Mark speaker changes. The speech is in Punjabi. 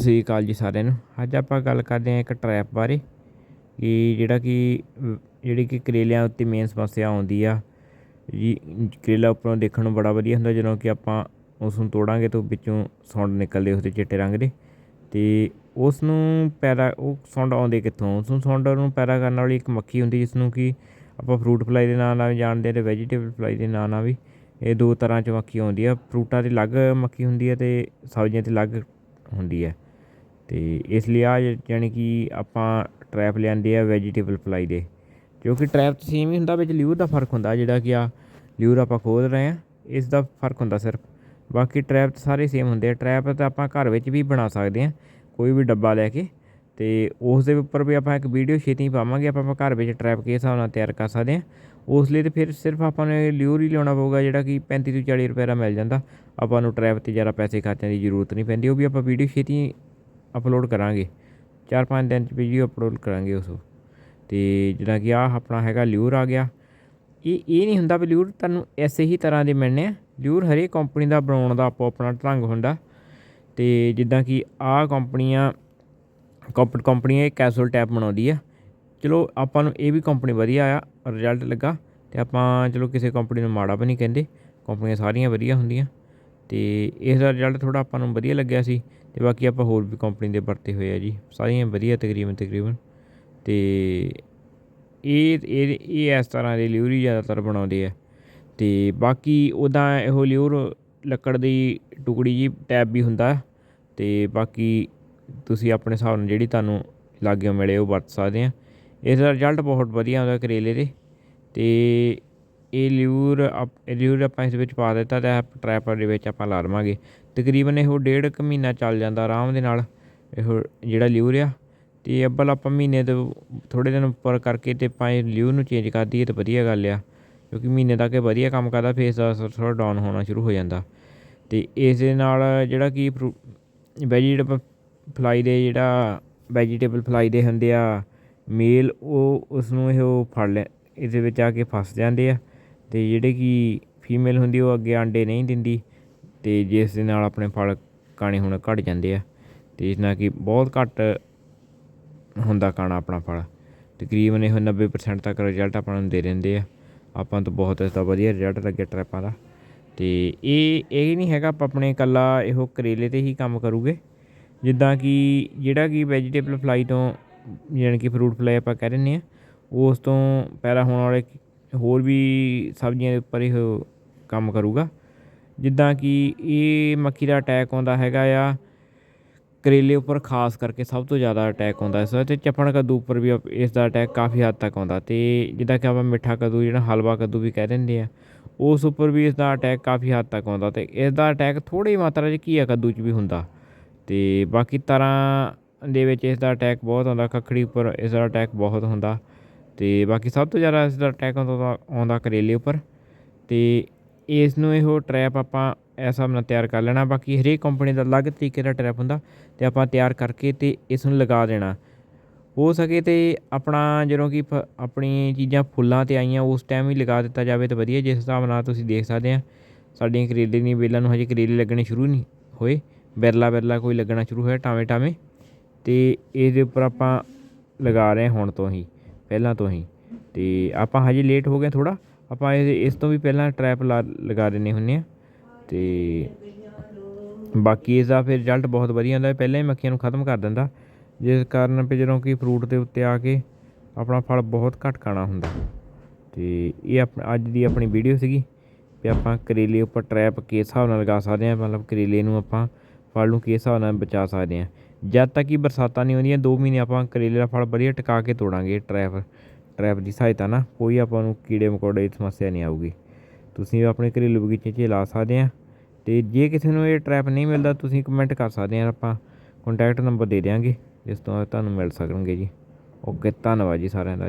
Speaker 1: ਸਤਿ ਸ੍ਰੀ ਅਕਾਲ ਜੀ ਸਾਰਿਆਂ ਨੂੰ। ਅੱਜ ਆਪਾਂ ਗੱਲ ਕਰਦੇ ਹਾਂ ਇੱਕ ਟਰੈਪ ਬਾਰੇ, ਕਿ ਜਿਹੜਾ ਕਿ ਜਿਹੜੀ ਕਿ ਕਰੇਲਿਆਂ ਉੱਤੇ ਮੇਨ ਸਮੱਸਿਆ ਆਉਂਦੀ ਆ। ਜੀ, ਕਰੇਲਾ ਉੱਪਰੋਂ ਦੇਖਣ ਨੂੰ ਬੜਾ ਵਧੀਆ ਹੁੰਦਾ, ਜਦੋਂ ਕਿ ਆਪਾਂ ਉਸ ਨੂੰ ਤੋੜਾਂਗੇ ਤਾਂ ਵਿੱਚੋਂ ਸੁੰਡ ਨਿਕਲਦੇ, ਉਸਦੇ ਚਿੱਟੇ ਰੰਗ ਦੇ। ਤੇ ਉਸ ਨੂੰ ਪੈਦਾ, ਉਹ ਸੁੰਡ ਆਉਂਦੇ ਕਿੱਥੋਂ? ਉਸ ਨੂੰ ਸੁੰਡ ਨੂੰ ਪੈਦਾ ਕਰਨ ਵਾਲੀ ਇੱਕ ਮੱਖੀ ਹੁੰਦੀ ਜਿਸ ਨੂੰ ਕਿ ਆਪਾਂ ਫਰੂਟ ਫਲਾਈ ਦੇ ਨਾਂ ਨਾਲ ਵੀ ਜਾਣਦੇ ਹਾਂ ਤੇ ਵੈਜੀਟੇਬਲ ਫਲਾਈ ਦੇ ਨਾਂ ਨਾਲ ਵੀ। ਇਹ ਦੋ ਤਰ੍ਹਾਂ ਚ ਮੱਖੀ ਆਉਂਦੀ ਆ। ਫਰੂਟਾਂ 'ਤੇ ਅਲੱਗ ਮੱਖੀ ਹੁੰਦੀ ਹੈ ਤੇ ਸਬਜ਼ੀਆਂ 'ਤੇ ਅਲੱਗ ਹੁੰਦੀ ਹੈ ਤੇ ਇਸ ਲਈ ਆ ਯਾਨੀ ਕਿ ਆਪਾਂ ਟਰੈਪ ਲਿਆਂਦੇ ਆ ਵੈਜੀਟੇਬਲ ਫਲਾਈ ਦੇ, ਕਿਉਂਕਿ ਟਰੈਪ 'ਚ ਸੇਮ ਹੀ ਹੁੰਦਾ, ਵਿੱਚ ਲਿਊਰ ਦਾ ਫ਼ਰਕ ਹੁੰਦਾ, ਜਿਹੜਾ ਕਿ ਆ ਲਿਊਰ ਆਪਾਂ ਖੋਲ ਰਹੇ ਆ ਇਸ ਦਾ ਫ਼ਰਕ ਹੁੰਦਾ ਸਿਰਫ। ਬਾਕੀ ਟਰੈਪ ਸਾਰੇ ਸੇਮ ਹੁੰਦੇ ਆ ਟਰੈਪ ਤਾਂ ਆਪਾਂ ਘਰ ਵਿੱਚ ਵੀ ਬਣਾ ਸਕਦੇ ਆ ਕੋਈ ਵੀ ਡੱਬਾ ਲੈ ਕੇ, ਤੇ ਉਸ ਦੇ ਉੱਪਰ ਵੀ ਆਪਾਂ ਇੱਕ ਵੀਡੀਓ ਛੇਤੀ ਪਾਵਾਂਗੇ, ਆਪਾਂ ਆਪਾਂ ਘਰ ਵਿੱਚ ਟਰੈਪ ਕਿਸ ਹਿਸਾਬ ਨਾਲ ਤਿਆਰ ਕਰ ਸਕਦੇ ਆ ਉਸ ਲਈ ਤੇ ਫਿਰ ਸਿਰਫ ਆਪਾਂ ਨੂੰ ਲਿਊਰ ਹੀ ਲਿਆਉਣਾ ਪਊਗਾ, ਜਿਹੜਾ ਕਿ 35 ਤੋਂ 40 ਰੁਪਏ ਦਾ ਮਿਲ ਜਾਂਦਾ। ਆਪਾਂ ਨੂੰ ਟਰੈਪ ਤੇ ਜ਼ਿਆਦਾ ਪੈਸੇ ਖਰਚਣ ਦੀ ਜ਼ਰੂਰਤ ਨਹੀਂ ਪੈਂਦੀ, ਉਹ ਵੀ ਆਪਾਂ ਵੀਡੀਓ ਛੇਤੀ ਅਪਲੋਡ ਕਰਾਂਗੇ। ਚਾਰ ਪੰਜ ਦਿਨ ਚ ਵੀਡੀਓ ਅਪਲੋਡ ਕਰਾਂਗੇ ਉਸ ਤੇ ਜਿਹੜਾ ਕਿ ਆ ਆਪਣਾ ਹੈਗਾ ਲਿਊਰ ਆ ਗਿਆ। ਇਹ ਇਹ ਨਹੀਂ ਹੁੰਦਾ ਵੀ ਲਿਊਰ ਤੁਹਾਨੂੰ ਐਸੇ ਹੀ ਤਰ੍ਹਾਂ ਦੇ ਮਿਲਣੇ ਆ। ਲਿਊਰ ਹਰੇਕ ਕੰਪਨੀ ਦਾ ਬਣਾਉਣ ਦਾ ਆਪੋ ਆਪਣਾ ਢੰਗ ਹੁੰਦਾ। ਤੇ ਜਿੱਦਾਂ ਕਿ ਆਹ ਕੰਪਨੀਆਂ ਕੰਪਨੀਆਂ ਕੰਪਨੀ ਇਹ ਕੈਸੂਅਲ ਟੈਪ ਬਣਾਉਂਦੀ ਆ। ਚਲੋ ਆਪਾਂ ਨੂੰ ਇਹ ਵੀ ਕੰਪਨੀ ਵਧੀਆ ਆ ਰਿਜ਼ਲਟ ਲੱਗਾ। ਤੇ ਆਪਾਂ ਚਲੋ ਕਿਸੇ ਕੰਪਨੀ ਨੂੰ ਮਾੜਾ ਵੀ ਨਹੀਂ ਕਹਿੰਦੇ। ਕੰਪਨੀਆਂ ਸਾਰੀਆਂ ਵਧੀਆ ਹੁੰਦੀਆਂ। ਤੇ ਇਸ ਦਾ ਰਿਜ਼ਲਟ ਥੋੜਾ ਆਪਾਂ ਨੂੰ ਵਧੀਆ ਲੱਗਿਆ ਸੀ। ਤੇ ਬਾਕੀ ਆਪਾਂ ਹੋਰ ਵੀ ਕੰਪਨੀ ਦੇ ਵਰਤੇ ਹੋਏ ਆ ਜੀ। ਸਾਰੀਆਂ ਵਧੀਆ ਤਕਰੀਬਨ ਤਕਰੀਬਨ। ਤੇ ਇਹ ਇਹ ਇਹ ਇਸ ਤਰ੍ਹਾਂ ਦੇ ਲਿਊਰ ਹੀ ਜ਼ਿਆਦਾਤਰ ਬਣਾਉਂਦੇ ਆ। ਤੇ ਬਾਕੀ ਉੱਦਾਂ ਇਹੋ ਲਿਊਰ ਲੱਕੜ ਦੀ ਟੁਕੜੀ ਜੀ ਟੈਪ ਵੀ ਹੁੰਦਾ। ਤੇ ਬਾਕੀ ਤੁਸੀਂ ਆਪਣੇ ਹਿਸਾਬ ਨਾਲ ਜਿਹੜੀ ਤੁਹਾਨੂੰ ਲਾਗਿਓ ਮਿਲੇ ਉਹ ਵਰਤ ਸਕਦੇ ਆ। ਇਸ ਦਾ ਰਿਜ਼ਲਟ ਬਹੁਤ ਵਧੀਆ ਆਉਂਦਾ ਕਰੇਲੇ ਦੇ। ਤੇ ਇਹ ਲਿਊਰ ਆਪ- ਇਹ ਲਿਊਰ ਆਪਾਂ ਇਸ ਵਿੱਚ ਪਾ ਦਿੱਤਾ ਤੇ ਟਰੈਪਰ ਦੇ ਵਿੱਚ ਆਪਾਂ ਲਾ ਲਵਾਂਗੇ ਤਕਰੀਬਨ ਇਹੋ ਡੇਢ ਕੁ ਮਹੀਨਾ ਚੱਲ ਜਾਂਦਾ ਆਰਾਮ ਦੇ ਨਾਲ ਇਹੋ ਜਿਹੜਾ ਲਿਊਰ ਆ ਅਤੇ ਅੱਬਲ ਆਪਾਂ ਮਹੀਨੇ ਤੋਂ ਥੋੜ੍ਹੇ ਦਿਨ ਉੱਪਰ ਕਰਕੇ ਅਤੇ ਆਪਾਂ ਇਹ ਲਿਊਰ ਨੂੰ ਚੇਂਜ ਕਰ ਦਈਏ ਤਾਂ ਵਧੀਆ ਗੱਲ ਆ, ਕਿਉਂਕਿ ਮਹੀਨੇ ਤੱਕ ਇਹ ਵਧੀਆ ਕੰਮ ਕਰਦਾ ਫੇਸ ਦਾ ਥੋੜ੍ਹਾ ਡਾਊਨ ਹੋਣਾ ਸ਼ੁਰੂ ਹੋ ਜਾਂਦਾ। ਅਤੇ ਇਸ ਦੇ ਨਾਲ ਜਿਹੜਾ ਕਿ ਫਰੂ ਵੈਜੀਟੇਬਲ ਫਲਾਈ ਦੇ ਜਿਹੜਾ ਵੈਜੀਟੇਬਲ ਫਲਾਈ ਦੇ ਹੁੰਦੇ ਆ ਮੇਲ ਉਹ ਉਸ ਨੂੰ ਇਹ ਉਹ ਫੜ ਲੈ, ਇਹਦੇ ਵਿੱਚ ਆ ਕੇ ਫਸ ਜਾਂਦੇ ਆ। ਅਤੇ ਜਿਹੜੇ ਕਿ ਫੀਮੇਲ ਹੁੰਦੀ ਉਹ ਅੱਗੇ ਆਂਡੇ ਨਹੀਂ ਦਿੰਦੀ। ਅਤੇ ਜਿਸ ਦੇ ਨਾਲ ਆਪਣੇ ਫਲ ਕਾਣੇ ਹੁਣ ਘਟ ਜਾਂਦੇ ਆ ਅਤੇ ਇਸ ਨਾਲ ਕਿ ਬਹੁਤ ਘੱਟ ਹੁੰਦਾ ਕਾਣਾ ਆਪਣਾ ਫਲ। ਤਕਰੀਬਨ ਇਹ 90% ਤੱਕ ਰਿਜ਼ਲਟ ਆਪਾਂ ਨੂੰ ਦੇ ਦਿੰਦੇ ਆ। ਆਪਾਂ ਤੋਂ ਬਹੁਤ ਇਸ ਦਾ ਵਧੀਆ ਰਿਜ਼ਲਟ ਲੱਗਿਆ ਟਰੈਪਾਂ ਦਾ। ਤੇ ਇਹ ਇਹ ਨਹੀਂ ਹੈਗਾ ਆਪਾਂ ਆਪਣੇ ਇਕੱਲਾ ਇਹੋ ਕਰੇਲੇ ਤੇ ਹੀ ਕੰਮ ਕਰੂਗੇ। ਜਿੱਦਾਂ ਕਿ ਜਿਹੜਾ ਕਿ ਵੈਜੀਟੇਬਲ ਫਲਾਈ ਤੋਂ ਯਾਨੀ ਕਿ ਫਰੂਟ ਫਲਾਈ ਆਪਾਂ ਕਹਿ ਦਿੰਦੇ ਆ, ਉਸ ਤੋਂ ਪੈਦਾ ਹੋਣ ਵਾਲੇ ਹੋਰ ਵੀ ਸਬਜ਼ੀਆਂ ਦੇ ਉੱਪਰ ਇਹ ਕੰਮ ਕਰੂਗਾ। ਜਿੱਦਾਂ ਕਿ ਇਹ ਮੱਖੀ ਦਾ ਅਟੈਕ ਆਉਂਦਾ ਹੈਗਾ ਆ। ਕਰੇਲੇ ਉੱਪਰ ਖਾਸ ਕਰਕੇ ਸਭ ਤੋਂ ਜ਼ਿਆਦਾ ਅਟੈਕ ਆਉਂਦਾ ਇਸ ਦਾ ਤੇ ਚੱਪਣ ਕੱਦੂ ਉੱਪਰ ਵੀ ਆਪ- ਇਸ ਦਾ ਅਟੈਕ ਕਾਫੀ ਹੱਦ ਤੱਕ ਆਉਂਦਾ ਤੇ ਜਿੱਦਾਂ ਕਿ ਆਪਾਂ ਮਿੱਠਾ ਕੱਦੂ, ਜਿਹੜਾ ਹਲਵਾ ਕੱਦੂ ਵੀ ਕਹਿ ਦਿੰਦੇ ਆ, ਉਸ ਉੱਪਰ ਵੀ ਇਸ ਦਾ ਅਟੈਕ ਕਾਫੀ ਹੱਦ ਤੱਕ ਆਉਂਦਾ ਤੇ ਇਸ ਦਾ ਅਟੈਕ ਥੋੜੀ ਮਾਤਰਾ 'ਚ ਘੀਆ ਕੱਦੂ 'ਚ ਵੀ ਹੁੰਦਾ ਤੇ ਬਾਕੀ ਤਰ੍ਹਾਂ ਦੇ ਵਿੱਚ ਇਸ ਦਾ ਅਟੈਕ ਬਹੁਤ ਆਉਂਦਾ ਕੱਖੜੀ ਉੱਪਰ ਇਸ ਦਾ ਅਟੈਕ ਬਹੁਤ ਹੁੰਦਾ ਤੇ ਬਾਕੀ ਸਭ ਤੋਂ ਜ਼ਿਆਦਾ ਇਸ ਦਾ ਅਟੈਕ ਆਉਂਦਾ ਆਉਂਦਾ ਕਰੇਲੇ ਉੱਪਰ ਤੇ ਇਸ ਨੂੰ ਇਹੋ ਟਰੈਪ ਆਪਾਂ ਇਸ ਹਿਸਾਬ ਨਾਲ ਤਿਆਰ ਕਰ ਲੈਣਾ। ਬਾਕੀ ਹਰੇਕ ਕੰਪਨੀ ਦਾ ਅਲੱਗ ਤਰੀਕੇ ਦਾ ਟਰੈਪ ਹੁੰਦਾ ਅਤੇ ਆਪਾਂ ਤਿਆਰ ਕਰਕੇ ਅਤੇ ਇਸ ਨੂੰ ਲਗਾ ਦੇਣਾ। ਹੋ ਸਕੇ ਤਾਂ ਆਪਣਾ ਜਦੋਂ ਕਿ ਫ- ਆਪਣੀ ਚੀਜ਼ਾਂ ਫੁੱਲਾਂ ਤੇ ਆਈਆਂ, ਉਸ ਟਾਈਮ ਹੀ ਲਗਾ ਦਿੱਤਾ ਜਾਵੇ ਤਾਂ ਵਧੀਆ। ਜਿਸ ਹਿਸਾਬ ਨਾਲ ਤੁਸੀਂ ਦੇਖ ਸਕਦੇ ਆ, ਸਾਡੀਆਂ ਕਰੇਲੇ ਦੀਆਂ ਵੇਲਾਂ ਨੂੰ ਹਜੇ ਕਰੇਲੇ ਲੱਗਣੇ ਸ਼ੁਰੂ ਨਹੀਂ ਹੋਏ। ਬਿਰਲਾ ਬਿਰਲਾ ਕੋਈ ਲੱਗਣਾ ਸ਼ੁਰੂ ਹੋਇਆ ਟਾਵੇਂ ਟਾਵੇਂ। ਅਤੇ ਇਹਦੇ ਉੱਪਰ ਆਪਾਂ ਲਗਾ ਰਹੇ ਹੁਣ ਤੋਂ ਹੀ, ਪਹਿਲਾਂ ਤੋਂ ਹੀ। ਅਤੇ ਆਪਾਂ ਹਜੇ ਲੇਟ ਹੋ ਗਏ ਥੋੜ੍ਹਾ। ਆਪਾਂ ਇਹ, ਇਸ ਤੋਂ ਵੀ ਪਹਿਲਾਂ ਟਰੈਪ ਲਾ, ਲਗਾ ਦਿੰਦੇ ਹੁੰਦੇ ਆ ਤੇ ਬਾਕੀ ਇਸ ਦਾ ਫਿਰ ਰਿਜ਼ਲਟ ਬਹੁਤ ਵਧੀਆ ਹੁੰਦਾ ਪਹਿਲਾਂ ਹੀ ਮੱਖੀਆਂ ਨੂੰ ਖਤਮ ਕਰ ਦਿੰਦਾ। ਜਿਸ ਕਾਰਨ ਵੀ ਜਦੋਂ ਕਿ ਫਰੂਟ ਦੇ ਉੱਤੇ ਆ ਕੇ ਆਪਣਾ ਫਲ ਬਹੁਤ ਘੱਟ ਖਾਣਾ ਹੁੰਦਾ। ਤੇ ਇਹ ਆਪ, ਅੱਜ ਦੀ ਆਪਣੀ ਵੀਡੀਓ ਸੀਗੀ ਵੀ ਆਪਾਂ ਕਰੇਲੇ ਉੱਪਰ ਟਰੈਪ ਕਿਸ ਹਿਸਾਬ ਨਾਲ ਲਗਾ ਸਕਦੇ ਹਾਂ, ਮਤਲਬ ਕਰੇਲੇ ਨੂੰ ਆਪਾਂ ਫਲ ਨੂੰ ਕਿਸ ਹਿਸਾਬ ਨਾਲ ਬਚਾ ਸਕਦੇ ਹਾਂ। ਜਦ ਤੱਕ ਕਿ ਬਰਸਾਤਾਂ ਨਹੀਂ ਆਉਂਦੀਆਂ 2 ਮਹੀਨੇ ਆਪਾਂ ਕਰੇਲੇ ਦਾ ਫਲ ਵਧੀਆ ਟਿਕਾ ਕੇ ਤੋੜਾਂਗੇ ਟਰੈਪ ਟਰੈਪ ਦੀ ਸਹਾਇਤਾ ਨਾਲ ਕੋਈ ਆਪਾਂ ਨੂੰ ਕੀੜੇ ਮਕੌੜੇ ਦੀ ਸਮੱਸਿਆ ਨਹੀਂ ਆਊਗੀ। ਤੁਸੀਂ ਆਪਣੇ ਘਰੇਲੂ ਬਗੀਚੇ 'ਚ ਲਾ ਸਕਦੇ ਆ ਤੇ ਜੇ ਕਿਸੇ ਨੂੰ ਇਹ ਟਰੈਪ ਨਹੀਂ ਮਿਲਦਾ ਤੁਸੀਂ ਕਮੈਂਟ ਕਰ ਸਕਦੇ ਆ, ਆਪਾਂ ਕੰਟੈਕਟ ਨੰਬਰ ਦੇ ਦਿਆਂਗੇ, ਜਿਸ ਤੋਂ ਤੁਹਾਨੂੰ ਮਿਲ ਸਕਣਗੇ ਜੀ। ਓਕੇ ਧੰਨਵਾਦ ਜੀ ਸਾਰਿਆਂ ਦਾ।